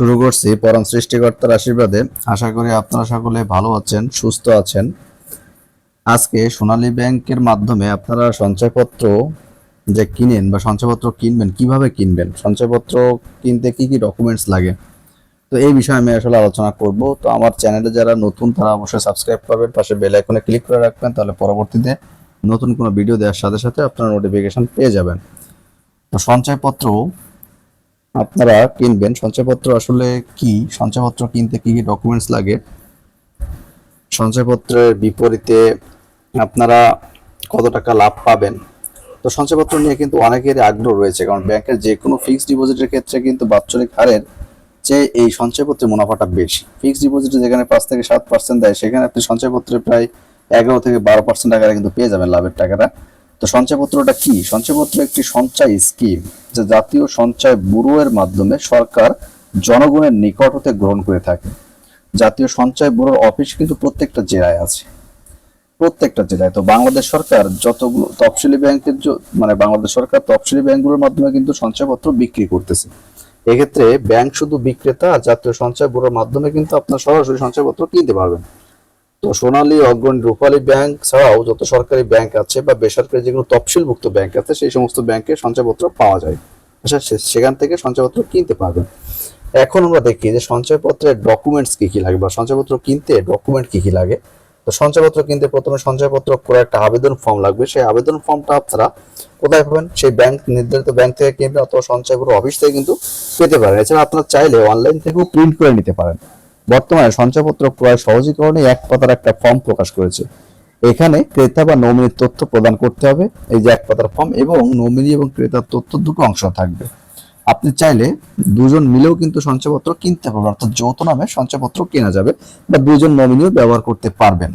শুরু করছি পরম সৃষ্টিকর্তার আশীর্বাদে। আশা করি আপনারা সকলে ভালো আছেন, সুস্থ আছেন। আজকে সোনালী ব্যাংকের মাধ্যমে আপনারা সঞ্চয়পত্র যে কিনেন বা সঞ্চয়পত্র কিনবেন, কীভাবে কিনবেন? সঞ্চয়পত্র কিনতে কি কি ডকুমেন্টস লাগে? তো এই বিষয়ে আমি আসলে আলোচনা করব। তো আমার চ্যানেলে যারা নতুন, তারা অবশ্যই সাবস্ক্রাইব করবেন, পাশে বেল আইকনে ক্লিক করে রাখবেন, তাহলে পরবর্তীতে নতুন কোনো ভিডিও দেওয়ার সাথে সাথে আপনারা নোটিফিকেশন পেয়ে যাবেন। তো সঞ্চয়পত্র আপনারা কিনবেন। সঞ্চয়পত্র আসলে কি? সঞ্চয়পত্র কিনতে কি কি ডকুমেন্টস লাগে? সঞ্চয়পত্রের বিপরীতে আপনারা কত টাকা লাভ পাবেন? তো সঞ্চয়পত্র নিয়ে কিন্তু অনেকেরই আগ্রহ রয়েছে, কারণ ব্যাংকের যে কোনো ফিক্সড ডিপোজিটের ক্ষেত্রে কিন্তু বাৎসরিক হারের চেয়ে এই সঞ্চয়পত্রের মুনাফাটা বেশি। ফিক্সড ডিপোজিটে যেখানে পাঁচ থেকে সাত পার্সেন্ট দেয়, সেখানে আপনি সঞ্চয়পত্রে প্রায় এগারো থেকে বারো পার্সেন্ট টাকাটা কিন্তু পেয়ে যাবেন লাভের টাকাটা। তো সঞ্চয়পত্রটা কি? সঞ্চয়পত্র একটি সঞ্চয় স্কিম যা জাতীয় সঞ্চয় ব্যুরো এর মাধ্যমে সরকার জনগণের নিকট হতে গ্রহণ করে থাকে। জাতীয় সঞ্চয় ব্যুরোর অফিস কিন্তু প্রত্যেকটা জেলায় আছে। প্রত্যেকটা জেলায়। তো বাংলাদেশ সরকার যতগুলো তফসিলি ব্যাংকের মানে বাংলাদেশ সরকার তফসিলি ব্যাংকগুলোর মাধ্যমে কিন্তু সঞ্চয়পত্র বিক্রি করতেছে। এক্ষেত্রে ব্যাংক শুধু বিক্রেতা আর জাতীয় সঞ্চয় ব্যুরোর মাধ্যমে কিন্তু আপনার সরাসরি সঞ্চয়পত্র কিনতে পারবেন। সোনালী, অগ্রণী রূপালী ব্যাংক ছাড়াও যত সরকারি ব্যাংক আছে বা বেসরকারি যেগুলো তফসিলভুক্ত ব্যাংক আছে, সেই সমস্ত ব্যাংকে সঞ্চয়পত্র পাওয়া যায়। আচ্ছা সেখান থেকে সঞ্চয়পত্র কিনতে পারবেন। এখন আমরা দেখি যে সঞ্চয়পত্রের ডকুমেন্টস কি কি লাগে বা সঞ্চয়পত্র কিনতে ডকুমেন্ট কি কি লাগে। তো সঞ্চয়পত্র কিনতে প্রথমে সঞ্চয়পত্র করে একটা আবেদন ফর্ম লাগবে। সেই আবেদন ফর্মটা আপনারা কোথায় পাবেন? সেই ব্যাংক নির্ধারিত ব্যাংক থেকে কিনবেন অথবা সঞ্চয়পত্র অফিস থেকে কিন্তু পেতে পারেন। এছাড়া আপনারা চাইলে অনলাইন থেকেও প্রিন্ট করে নিতে পারেন। বর্তমানে সঞ্চয়পত্র ক্রয় সহজীকরণে এক পাতার একটা ফর্ম প্রকাশ করেছে। এখানে ক্রেতা বা নমিনির তথ্য প্রদান করতে হবে, এই যে এক পাতার ফর্ম এবং নমিনি এবং ক্রেতার তথ্য দুটো অংশ থাকবে। আপনি চাইলে দুজন মিলেও কিন্তু সঞ্চয়পত্র কিনতে পারবেন, অর্থাৎ যৌথ নামে সঞ্চয়পত্র কেনা যাবে বা দুজন নমিনিও ব্যবহার করতে পারবেন।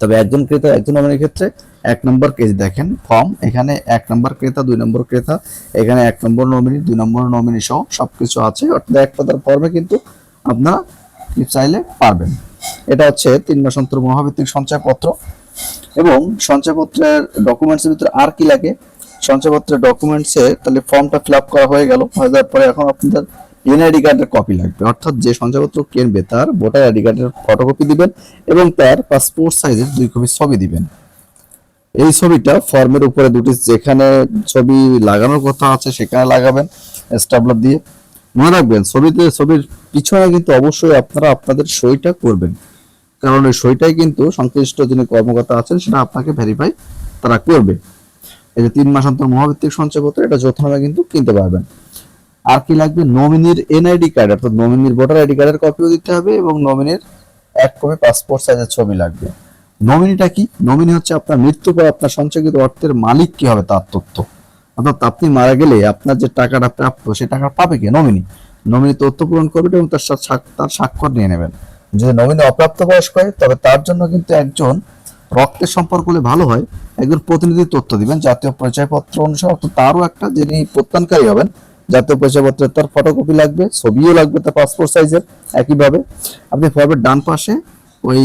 তবে একজন ক্রেতা, একজন নমিনির ক্ষেত্রে এক নম্বর কেজ দেখেন ফর্ম এখানে এক নম্বর ক্রেতা, দুই নম্বর ক্রেতা, এখানে এক নম্বর নমিনি, দুই নম্বর নমিনি সহ সবকিছু আছে। অর্থাৎ এক পাতার ফর্মে কিন্তু আপনারা চাইলে পারবেন। এটা হচ্ছে তিন মাস অন্তর মহাভিত্তিক সঞ্চয়পত্র এবং সঞ্চয়পত্রের ডকুমেন্টসের ভিতরে আর কি লাগে? সঞ্চয়পত্রের ডকুমেন্টসে তাহলে ফর্মটা ফিল আপ করা হয়ে গেল। হয়ে যাওয়ার পরে এখন আপনাদের এনআইডি কার্ডের কপি লাগবে। অর্থাৎ যে সঞ্চয়পত্র কিনবে তার ভোটার আইডি কার্ডের ফটোকপি দিবেন এবং তার পাসপোর্ট সাইজের দুই কপি ছবি দিবেন। এই ছবিটা ফর্মের উপরে দুটি যেখানে ছবি লাগানোর কথা আছে সেখানে লাগাবেন স্টাবলার দিয়ে। মনে রাখবেন, ছবিতে, ছবির পিছনে কিন্তু অবশ্যই আপনারা আপনাদের সইটা করবেন। কারণ ওই সইটাই কিন্তু সংশ্লিষ্ট যিনি কর্মকর্তা আছেন, সেটা আপনাকে ভেরিফাই তারা করবে। এই যে তিন মাস অন্তর মহাভিত্তিক সঞ্চয়পত্র এটা যৌথ কিন্তু কিনতে পারবেন। আর কি লাগবে? নমিনির এনআইডি কার্ড অর্থাৎ নমিনির ভোটার আইডি কার্ডের কপিও দিতে হবে এবং নমিনির এক কপি পাসপোর্ট সাইজের ছবি লাগবে। নমিনিটা কি? নমিনি হচ্ছে আপনার মৃত্যু পর আপনার সঞ্চয়কৃত অর্থের মালিক কি হবে তার তথ্য। অর্থাৎ আপনি মারা গেলে আপনার যে টাকাটা প্রাপ্য সে টাকা পাবে কে? নমিনি। নমিনি তথ্য পূরণ করবেন এবং তার তার স্বাক্ষর নিয়ে নেবেন। যদি নমিনি অপ্রাপ্ত বয়স্ক হয়, তবে তার জন্য কিন্তু একজন রক্তের সম্পর্ক হলে ভালো হয়। একজন প্রতিনিধি তথ্য দিবেন, জাতীয় পরিচয়পত্র অনুসারে। অর্থাৎ তারও একটা যিনি প্রত্যানকারী হবেন, জাতীয় পরিচয়পত্রের তার ফটোকপি লাগবে, ছবিও লাগবে তার পাসপোর্ট সাইজের একইভাবে আপনি ফর্মের ডান পাশে ওই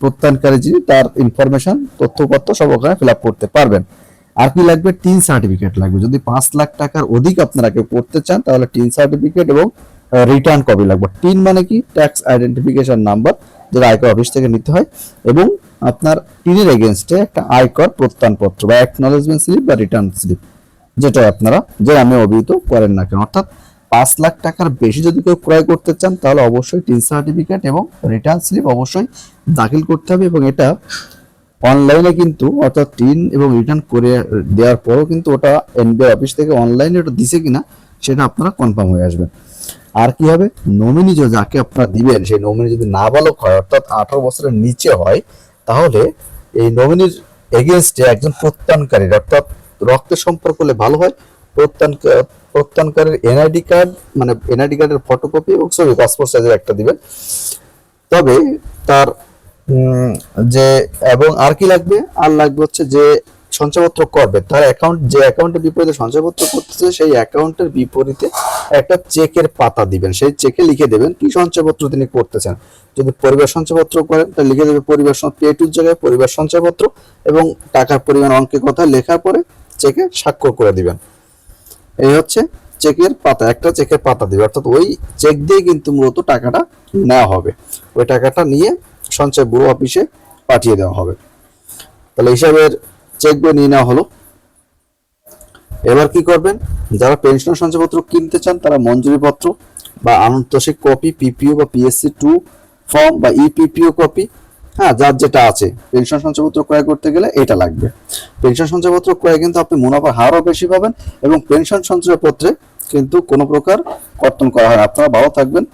প্রত্যানকারী যিনি, তার ইনফরমেশন তথ্যপত্র সব ওখানে ফিল আপ করতে পারবেন। আর কি লাগবে? টিন সার্টিফিকেট লাগবে। যদি পাঁচ লাখ টাকার অধিক আপনারা কেউ করতে চান, তাহলে টিন সার্টিফিকেট এবং রিটার্ন কপি লাগবে। টিন মানে কি? ট্যাক্স আইডেন্টিফিকেশন নাম্বার যেটা আয়কর অফিস থেকে নিতে হয়, এবং আপনার টিনের এগেনস্টে একটা আয়কর প্রত্যয়নপত্র বা অ্যাকনোলেজমেন্ট স্লিপ বা রিটার্ন স্লিপ যেটা আপনারা, যে নামে অভিহিত করেন না কেন। অর্থাৎ পাঁচ লাখ টাকার বেশি যদি কেউ ক্রয় করতে চান, তাহলে অবশ্যই টিন সার্টিফিকেট এবং রিটার্ন স্লিপ অবশ্যই দাখিল করতে হবে, এবং এটা অনলাইনে কিন্তু, অর্থাৎ টিন এবং রিটার্ন করে দেওয়ার পরও কিন্তু ওটা এনবিআর অফিস থেকে অনলাইনে ওটা দিছে কিনা, সেটা আপনারা কনফার্ম হয়ে আসবেন। আর কি হবে? নমিনি যাকে আপনারা দিবেন, সেই নমিনি যদি নাবালক হয়, অর্থাৎ আঠারো বছরের নিচে হয়, তাহলে এই নমিনির এগেনস্টে একজন প্রত্যানকারীর অর্থাৎ রক্তের সম্পর্ক হলে ভালো হয় প্রত্যান প্রত্যানকারীর এনআইডি কার্ড মানে এনআইডি কার্ডের ফটোকপি এবং ছবি পাসপোর্ট সাইজের একটা দিবেন। তবে তার যে, এবং আর কি লাগবে? আর লাগবে হচ্ছে যে, সঞ্চয়পত্র করবে। তার অ্যাকাউন্ট যে অ্যাকাউন্টের বিপরীতে সঞ্চয়পত্র করতেছে, সেই অ্যাকাউন্টের বিপরীতে একটা চেকের পাতা দিবেন। সেই চেকে লিখে দেবেন কি সঞ্চয়পত্র তিনি করতেছেন। যদি পরিবার সঞ্চয়পত্র করেন, তাহলে লিখে দেবে পরিবার পে টুর জায়গায় পরিবার সঞ্চয়পত্র এবং টাকার পরিমাণ অঙ্কে কথা লেখার পরে চেকে স্বাক্ষর করে দিবেন। এই হচ্ছে চেকের পাতা, একটা চেকের পাতা দিবে। অর্থাৎ ওই চেক দিয়ে কিন্তু মূলত টাকাটা নেওয়া হবে। ওই টাকাটা নিয়ে সঞ্চয় ব্যুরো অফিসে পাঠিয়ে দেওয়া হবে। তাহলে হিসাবের চেক বই নিয়ে নেওয়া হলো। এবার কি করবেন? যারা পেনশন সঞ্চয়পত্র কিনতে চান, তারা মঞ্জুরি পত্র বা আনন্তোষিক কপি পিপিও বা পিএসসি টু ফর্ম বা ইপিপিও কপি হ্যাঁ যার যেটা আছে। পেনশন সঞ্চয়পত্র ক্রয় করতে গেলে এটা লাগবে। পেনশন সঞ্চয়পত্র ক্রয়ে কিন্তু আপনি মুনাফার হারও বেশি পাবেন এবং পেনশন সঞ্চয়পত্রে কিন্তু কোনো প্রকার কর্তন করা হয়। আপনারা ভালো থাকবেন।